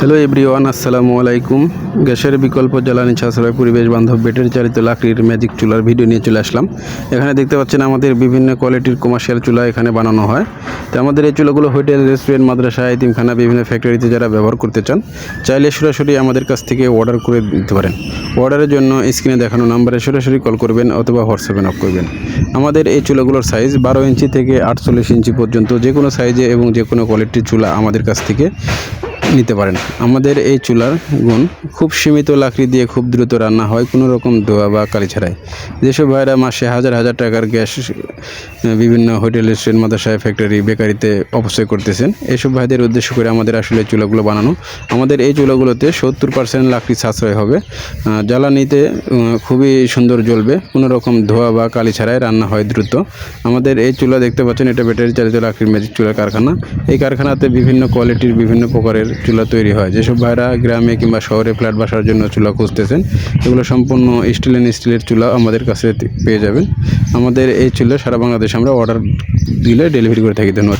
Hello everyone আসসালামু আলাইকুম গ্যাসের বিকল্প জ্বালানি সাশ্রয় পরিবেশ বান্ধব ব্যাটারি চালিত লাকড়ির ম্যাজিক চুলার ভিডিও নিয়ে চলে আসলাম। এখানে দেখতে পাচ্ছেন আমাদের বিভিন্ন কোয়ালিটির কমার্শিয়াল চুলা এখানে বানানো হয়। তো আমাদের এই চুলাগুলো হোটেল রেস্টুরেন্ট মাদ্রাসা আইতিমখানা বিভিন্ন ফ্যাক্টরিতে যারা ব্যবহার করতে চান, চাইলে সরাসরি আমাদের কাছ থেকে অর্ডার করে দিতে পারেন। অর্ডারের জন্য স্ক্রিনে দেখানো নাম্বারে সরাসরি কল করবেন অথবা হোয়াটসঅ্যাপে নক করবেন। আমাদের এই চুলাগুলোর সাইজ বারো ইঞ্চি থেকে আটচল্লিশ ইঞ্চি পর্যন্ত যে কোনো সাইজে এবং যে কোনো কোয়ালিটির চুলা আমাদের কাছ থেকে নিতে পারেন। আমাদের এই চুলার গুণ খুব সীমিত লাকড়ি দিয়ে খুব দ্রুত রান্না হয়, কোনো রকম ধোয়া বা কালি ছাড়াই। যেসব ভাইরা মাসে হাজার হাজার টাকার গ্যাস বিভিন্ন হোটেল, রেস্টুরেন্ট, মাদ্রাসায়, ফ্যাক্টরি, বেকারিতে অপচয় করতেছেন, এসব ভাইদের উদ্দেশ্য করে আমাদের আসলে চুলাগুলো বানানো। আমাদের এই চুলাগুলোতে সত্তর পার্সেন্ট লাকড়ি সাশ্রয় হবে। জ্বালানিতে খুবই সুন্দর জ্বলবে, কোনো রকম ধোয়া বা কালি ছাড়াই রান্না হয় দ্রুত। আমাদের এই চুলা দেখতে পাচ্ছেন, এটা ব্যাটারি চালিত লাকড়ির ম্যাজিক চুলার কারখানা। এই কারখানাতে বিভিন্ন কোয়ালিটির বিভিন্ন প্রকারের চুলা তৈরি হয়। যেসব ভাইরা গ্রামে কিংবা শহরে ফ্ল্যাট বাসার জন্য চুলা খুঁজতেছেন, এগুলো সম্পূর্ণ স্টিল অ্যান্ড স্টিলের চুলা আমাদের কাছে পেয়ে যাবেন। আমাদের এই চুলা সারা বাংলাদেশে আমরা অর্ডার দিলে ডেলিভারি করে থাকি। ধন্যবাদ।